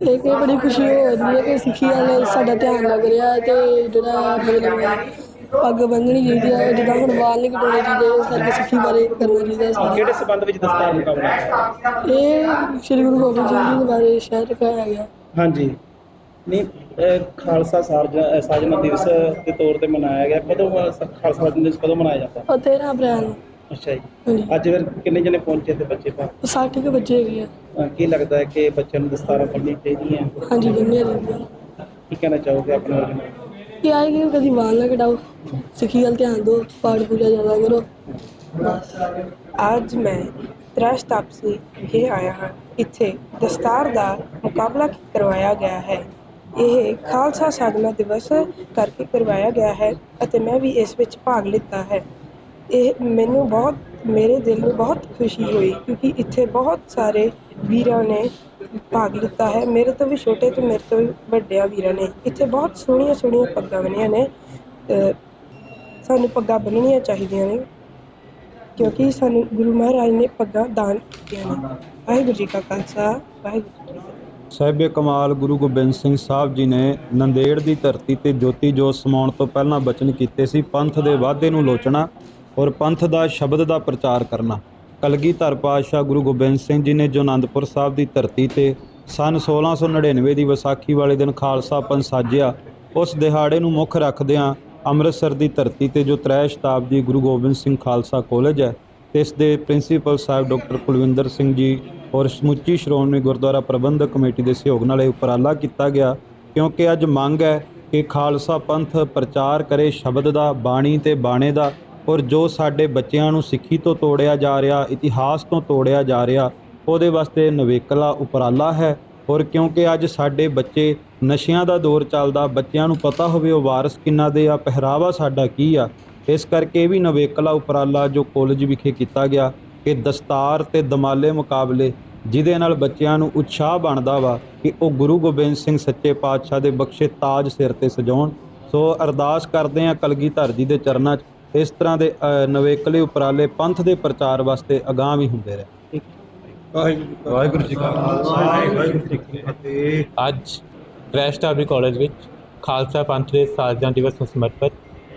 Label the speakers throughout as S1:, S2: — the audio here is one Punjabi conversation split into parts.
S1: ਇਹ ਕਿ ਬੜੀ ਖੁਸ਼ੀ ਹੋ ਰਹੀ ਹੈ ਕਿ ਸਿੱਖੀ ਵਾਲੇ ਸਾਡਾ ਧਿਆਨ ਲੱਗ ਰਿਹਾ ਤੇ ਜਿਹੜਾ ਮਤਲਬ ਪੱਗ ਬੰਨਣੀ ਚਾਹੀਦੀ ਹੈ ਜਿੱਦਾਂ ਹੁਣ ਵਾਲ ਨਹੀਂ ਕਟਾਉਣੇ ਚਾਹੀਦੇ ਇਸ ਕਰਕੇ ਸਿੱਖੀ ਬਾਰੇ ਕਰਨਾ ਚਾਹੀਦਾ ਹੈ।
S2: ਕਿਹੜੇ ਸਬੰਧ ਵਿੱਚ ਦਸਤਾਰ ਮੁਕਾਬਲਾ ਹੈ?
S1: ਇਹ ਸ਼੍ਰੀ ਗੁਰੂ ਗੋਬਿੰਦ ਸਿੰਘ ਜੀ ਦੇ ਬਾਰੇ ਸ਼ਹਿਰ ਰਖਾਇਆ ਗਿਆ
S2: ਹਾਂਜੀ। ਨਹੀਂ ਖਾਲਸਾ ਸਾਜਨਾ ਸਾਜਨਾ ਦਿਵਸ ਦੇ ਤੌਰ ਤੇ ਮਨਾਇਆ ਗਿਆ। ਕਦੋਂ ਖਾਲਸਾ ਸਾਜਨਾ ਦਿਵਸ ਕਦੋਂ ਮਨਾਇਆ ਜਾਂਦਾ?
S1: ਉਹ 13 ਅਪ੍ਰੈਲ ਨੂੰ।
S2: ਅੱਛਾ ਜੀ।
S1: ਹਾਂਜੀ।
S2: ਅੱਜ ਫਿਰ ਕਿੰਨੇ ਜਣੇ ਪਹੁੰਚੇ ਤੇ ਬੱਚੇ ਪਾ
S1: 60 ਕੁ ਬੱਚੇ ਹੈਗੇ ਆ।
S2: ਅਹ ਕੀ ਲੱਗਦਾ ਹੈ ਕਿ ਬੱਚਿਆਂ ਨੂੰ ਦਸਤਾਰਾਂ ਪੜ੍ਹਨੀ ਚਾਹੀਦੀਆਂ?
S1: ਹਾਂਜੀ ਬੰਨਿਆ ਜਾਂਦੀਆਂ
S2: ਕੀ ਕਹਿਣਾ ਚਾਹੋਗੇ ਆਪਣੇ में?
S1: ਕਿ ਆਏ ਕਿ ਕਦੀ ਵਾਲ ਨਾ ਕਟਾਓ ਸਿੱਖੀ ਵੱਲ ਧਿਆਨ ਦਿਓ, ਪਾਠ ਪੂਜਾ ਜ਼ਿਆਦਾ ਕਰੋ।
S3: ਅੱਜ ਮੈਂ ਤ੍ਰੈਸ਼ ਤਾਪਸੀ ਵਿਖੇ ਆਇਆ ਹਾਂ। ਇੱਥੇ ਦਸਤਾਰ ਦਾ ਮੁਕਾਬਲਾ ਕਰਵਾਇਆ ਗਿਆ ਹੈ? ਇਹ ਖਾਲਸਾ ਸਾਧਨਾ ਦਿਵਸ ਕਰਕੇ ਕਰਵਾਇਆ ਗਿਆ ਹੈ ਅਤੇ ਮੈਂ ਵੀ ਇਸ ਵਿੱਚ ਭਾਗ ਲਿੱਤਾ ਹੈ। ਇਹ ਮੈਨੂੰ ਬਹੁਤ, ਮੇਰੇ ਦਿਲ ਨੂੰ ਬਹੁਤ ਖੁਸ਼ੀ ਹੋਈ ਕਿਉਂਕਿ ਇੱਥੇ ਬਹੁਤ ਸਾਰੇ ਵੀਰਾਂ ਨੇ ਭਾਗ ਲਿੱਤਾ ਹੈ। ਮੇਰੇ ਤੋਂ ਵੀ ਛੋਟੇ ਤੇ ਮੇਰੇ ਤੋਂ ਵੀ ਵੱਡਿਆਂ ਵੀਰਾਂ ਨੇ ਇੱਥੇ ਬਹੁਤ ਸੋਹਣੀਆਂ ਸੋਹਣੀਆਂ ਪੱਗਾਂ ਬਣੀਆਂ ਨੇ ਸਾਨੂੰ ਪੱਗਾਂ ਬੰਨਣੀਆਂ ਚਾਹੀਦੀਆਂ ਨੇ ਕਿਉਂਕਿ ਸਾਨੂੰ ਗੁਰੂ ਮਹਾਰਾਜ ਨੇ ਪੱਗਾਂ ਦਾਨ ਕੀਤੀਆਂ ਨੇ। ਵਾਹਿਗੁਰੂ ਜੀ ਕਾ ਖਾਲਸਾ, ਵਾਹਿਗੁਰੂ ਜੀ
S4: ਸਾਹਿਬੇ ਕਮਾਲ ਗੁਰੂ ਗੋਬਿੰਦ ਸਿੰਘ ਸਾਹਿਬ ਜੀ ਨੇ ਨੰਦੇੜ ਦੀ ਧਰਤੀ ਤੇ ਜੋਤੀ ਜੋਤ ਸਮਾਉਣ ਤੋਂ ਪਹਿਲਾਂ ਬਚਨ ਕੀਤੇ ਸੀ ਪੰਥ ਦੇ ਵਾਅਦੇ ਨੂੰ ਲੋਚਣਾ ਔਰ ਪੰਥ ਦਾ ਸ਼ਬਦ ਦਾ ਪ੍ਰਚਾਰ ਕਰਨਾ। ਕਲਗੀਧਰ ਪਾਤਸ਼ਾਹ ਗੁਰੂ ਗੋਬਿੰਦ ਸਿੰਘ ਜੀ ਨੇ ਜੋ ਆਨੰਦਪੁਰ ਸਾਹਿਬ ਦੀ ਧਰਤੀ ਤੇ ਸਨ 1699 ਦੀ ਵਿਸਾਖੀ ਵਾਲੇ ਦਿਨ ਖਾਲਸਾ ਪੰਥ ਸਾਜਿਆ, ਉਸ ਦਿਹਾੜੇ ਨੂੰ ਮੁੱਖ ਰੱਖਦਿਆਂ ਅੰਮ੍ਰਿਤਸਰ ਦੀ ਧਰਤੀ ਤੇ ਜੋ ਤ੍ਰੈ ਸ਼ਤਾਬਦੀ ਗੁਰੂ ਗੋਬਿੰਦ ਸਿੰਘ ਖਾਲਸਾ ਕਾਲਜ ਹੈ ਤੇ ਇਸ ਦੇ ਪ੍ਰਿੰਸੀਪਲ ਸਾਹਿਬ ਡਾਕਟਰ ਕੁਲਵਿੰਦਰ ਸਿੰਘ ਜੀ ਔਰ ਸਮੁੱਚੀ ਸ਼੍ਰੋਮਣੀ ਗੁਰਦੁਆਰਾ ਪ੍ਰਬੰਧਕ ਕਮੇਟੀ ਦੇ ਸਹਿਯੋਗ ਨਾਲ ਇਹ ਉਪਰਾਲਾ ਕੀਤਾ ਗਿਆ, ਕਿਉਂਕਿ ਅੱਜ ਮੰਗ ਹੈ ਕਿ ਖਾਲਸਾ ਪੰਥ ਪ੍ਰਚਾਰ ਕਰੇ ਸ਼ਬਦ ਦਾ, ਬਾਣੀ ਤੇ ਬਾਣੇ ਦਾ ਔਰ ਜੋ ਸਾਡੇ ਬੱਚਿਆਂ ਨੂੰ ਸਿੱਖੀ ਤੋਂ ਤੋੜਿਆ ਜਾ ਰਿਹਾ, ਇਤਿਹਾਸ ਤੋਂ ਤੋੜਿਆ ਜਾ ਰਿਹਾ, ਉਹਦੇ ਵਾਸਤੇ ਨਵੇਕਲਾ ਉਪਰਾਲਾ ਹੈ। ਔਰ ਕਿਉਂਕਿ ਅੱਜ ਸਾਡੇ ਬੱਚੇ ਨਸ਼ਿਆਂ ਦਾ ਦੌਰ ਚੱਲਦਾ, ਬੱਚਿਆਂ ਨੂੰ ਪਤਾ ਹੋਵੇ ਉਹ ਵਾਰਸ ਕਿੰਨਾ ਦੇ ਆ, ਪਹਿਰਾਵਾ ਸਾਡਾ ਕੀ ਆ। ਇਸ ਕਰਕੇ ਇਹ ਵੀ ਨਵੇਕਲਾ ਉਪਰਾਲਾ ਜੋ ਕਾਲਜ ਵਿਖੇ ਕੀਤਾ ਗਿਆ ਕਿ ਦਸਤਾਰ ਤੇ ਦਮਾਲੇ ਮੁਕਾਬਲੇ, ਜਿਹਦੇ ਨਾਲ ਬੱਚਿਆਂ ਨੂੰ ਉਤਸ਼ਾਹ ਬਣਦਾ ਵਾ ਕਿ ਉਹ ਗੁਰੂ ਗੋਬਿੰਦ ਸਿੰਘ ਸੱਚੇ ਪਾਤਸ਼ਾਹ ਦੇ ਬਖਸ਼ੇ ਤਾਜ ਸਿਰ ਤੇ ਸਜਾਉਣ। ਸੋ ਅਰਦਾਸ ਕਰਦੇ ਆ ਕਲਗੀਧਰ ਜੀ ਦੇ ਚਰਨਾਂ 'ਚ ਇਸ ਤਰ੍ਹਾਂ ਦੇ ਨਵੇਕਲੇ ਉਪਰਾਲੇ ਪੰਥ ਦੇ ਪ੍ਰਚਾਰ ਵਾਸਤੇ ਅਗਾਂਹ ਵੀ ਹੁੰਦੇ ਰਹੇ।
S5: ਵਾਹਿਗੁਰੂ ਜੀ ਕਾ ਖਾਲਸਾ। ਵਾਹਿਗੁਰੂ ਜੀ ਕੀ ਫਤਿਹ
S6: ਅੱਜ ਕ੍ਰੈਸ਼ ਟਾਬਰੀ ਕਾਲਜ ਵਿੱਚ ਖਾਲਸਾ ਪੰਥ ਦੇ ਸਾਜਨਾ ਦਿਵਸ ਨੂੰ ਸਮਰਪਿਤ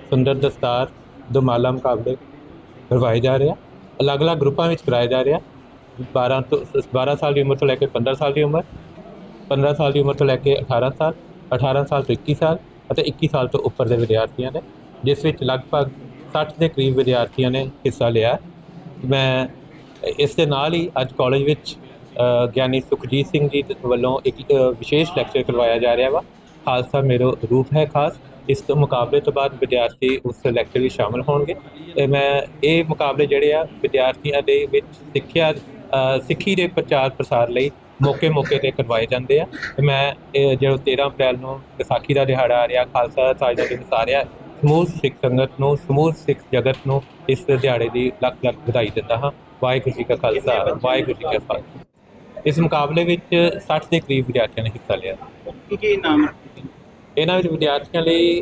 S6: ਸੁੰਦਰ ਦਸਤਾਰ ਦੁਮਾਲਾ ਮੁਕਾਬਲੇ ਕਰਵਾਏ ਜਾ ਰਹੇ ਆ। ਅਲੱਗ-ਅਲੱਗ ਗਰੁੱਪਾਂ ਵਿੱਚ ਕਰਾਏ ਜਾ ਰਹੇ ਆ। 12 ਤੋਂ 12 ਸਾਲ ਦੀ ਉਮਰ ਤੋਂ ਲੈ ਕੇ 15 ਸਾਲ ਦੀ ਉਮਰ 15 ਸਾਲ ਦੀ ਉਮਰ ਤੋਂ ਲੈ ਕੇ 18 ਸਾਲ 18 ਸਾਲ ਤੋਂ 21 ਸਾਲ ਅਤੇ 21 ਸਾਲ ਤੋਂ ਉੱਪਰ ਦੇ ਵਿਦਿਆਰਥੀਆਂ ਨੇ ਜਿਸ ਵਿੱਚ ਲਗਭਗ 60 ਦੇ ਕਰੀਬ ਵਿਦਿਆਰਥੀਆਂ ਨੇ ਹਿੱਸਾ ਲਿਆ। ਮੈਂ ਇਸ ਦੇ ਨਾਲ ਹੀ ਅੱਜ ਕਾਲਜ ਵਿੱਚ ਗਿਆਨੀ ਸੁਖਜੀਤ ਸਿੰਘ ਜੀ ਵੱਲੋਂ ਇੱਕ ਵਿਸ਼ੇਸ਼ ਲੈਕਚਰ ਕਰਵਾਇਆ ਜਾ ਰਿਹਾ ਵਾ। ਖਾਲਸਾ ਮੇਰਾ ਰੂਪ ਹੈ ਖਾਸ। ਇਸ ਤੋਂ ਮੁਕਾਬਲੇ ਤੋਂ ਬਾਅਦ ਵਿਦਿਆਰਥੀ ਉਸ ਲੈਕਚਰ ਵਿੱਚ ਸ਼ਾਮਲ ਹੋਣਗੇ। ਤੇ ਮੈਂ ਇਹ ਮੁਕਾਬਲੇ ਜਿਹੜੇ ਆ, ਵਿਦਿਆਰਥੀਆਂ ਦੇ ਵਿੱਚ ਸਿੱਖਿਆ ਸਿੱਖੀ ਦੇ ਪ੍ਰਚਾਰ ਪ੍ਰਸਾਰ ਲਈ ਮੌਕੇ ਮੌਕੇ ਤੇ ਕਰਵਾਏ ਜਾਂਦੇ ਆ। ਤੇ ਮੈਂ, ਇਹ, ਜਦੋਂ 13 ਅਪ੍ਰੈਲ ਨੂੰ ਵਿਸਾਖੀ ਦਾ ਦਿਹਾੜਾ ਆ ਰਿਹਾ, ਖਾਲਸਾ ਸਾਜਨਾ ਦਿਵਸ ਆ ਰਿਹਾ ਸਮੂਹ ਸਿੱਖ ਸੰਗਤ ਨੂੰ ਸਮੂਹ ਸਿੱਖ ਜਗਤ ਨੂੰ ਇਸ ਦਿਹਾੜੇ ਦੀ ਲੱਖ ਲੱਖ ਵਧਾਈ ਦਿੰਦਾ ਹਾਂ। ਵਾਹਿਗੁਰੂ ਜੀ ਕਾ ਖਾਲਸਾ ਵਾਹਿਗੁਰੂ ਜੀ ਕੀ ਫਤਿਹ। ਇਸ ਮੁਕਾਬਲੇ ਵਿੱਚ 60 ਦੇ ਕਰੀਬ ਵਿਦਿਆਰਥੀਆਂ ਨੇ ਹਿੱਸਾ ਲਿਆ।
S2: ਕੀ ਕੀ ਨਾਮ ਰੱਖੇ
S6: ਇਹਨਾਂ ਵਿੱਚ ਵਿਦਿਆਰਥੀਆਂ ਲਈ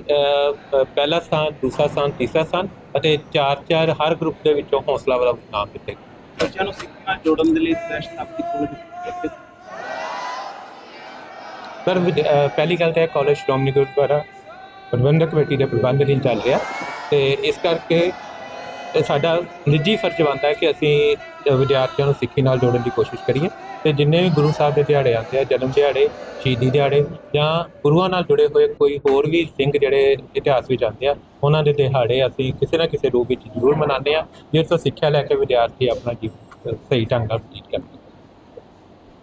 S6: ਪਹਿਲਾ ਸਥਾਨ ਦੂਸਰਾ ਸਥਾਨ ਤੀਸਰਾ ਸਥਾਨ ਅਤੇ ਚਾਰ ਚਾਰ ਹਰ ਗਰੁੱਪ ਦੇ ਵਿੱਚੋਂ ਹੌਸਲਾ ਵਾਲਾ ਨਾਮ ਦਿੱਤੇ ਗਏ।
S2: ਬੱਚਿਆਂ ਨੂੰ ਸਿੱਖਣਾ ਜੋੜਨ ਦੇ ਲਈ ਤ੍ਰੈਸ਼ ਤਾਪਤੀ ਕੋਲਜ
S6: ਪਰ ਪਹਿਲੀ ਗੱਲ ਤਾਂ ਹੈ ਕਾਲਜ ਸ਼੍ਰੋਮਣੀ ਗੁਰਦੁਆਰਾ ਪ੍ਰਬੰਧਕ ਕਮੇਟੀ ਦੇ ਪ੍ਰਬੰਧ ਅਧੀਨ ਚੱਲ ਰਿਹਾ ਤੇ ਇਸ ਕਰਕੇ ਸਾਡਾ ਨਿੱਜੀ ਫਰਜ਼ ਬਣਦਾ ਹੈ ਕਿ ਅਸੀਂ ਵਿਦਿਆਰਥੀਆਂ ਨੂੰ ਸਿੱਖੀ ਨਾਲ ਜੋੜਨ ਦੀ ਕੋਸ਼ਿਸ਼ ਕਰੀਏ ਤੇ ਜਿੰਨੇ ਵੀ ਗੁਰੂ ਸਾਹਿਬ ਦੇ ਦਿਹਾੜੇ ਆਉਂਦੇ ਆ, ਜਨਮ ਦਿਹਾੜੇ, ਸ਼ਹੀਦੀ ਦਿਹਾੜੇ ਜਾਂ ਗੁਰੂਆਂ ਨਾਲ ਜੁੜੇ ਹੋਏ ਕੋਈ ਹੋਰ ਵੀ ਸਿੰਘ ਜਿਹੜੇ ਇਤਿਹਾਸ ਵਿੱਚ ਆਉਂਦੇ ਆ, ਉਹਨਾਂ ਦੇ ਦਿਹਾੜੇ ਅਸੀਂ ਕਿਸੇ ਨਾ ਕਿਸੇ ਰੂਪ ਵਿੱਚ ਜ਼ਰੂਰ ਮਨਾਉਂਦੇ ਆ ਜਿਸ ਤੋਂ ਸਿੱਖਿਆ ਲੈ ਕੇ ਵਿਦਿਆਰਥੀ ਆਪਣਾ ਜੀਵਨ ਸਹੀ ਢੰਗ ਨਾਲ ਬਤੀਤ ਕਰਦੇ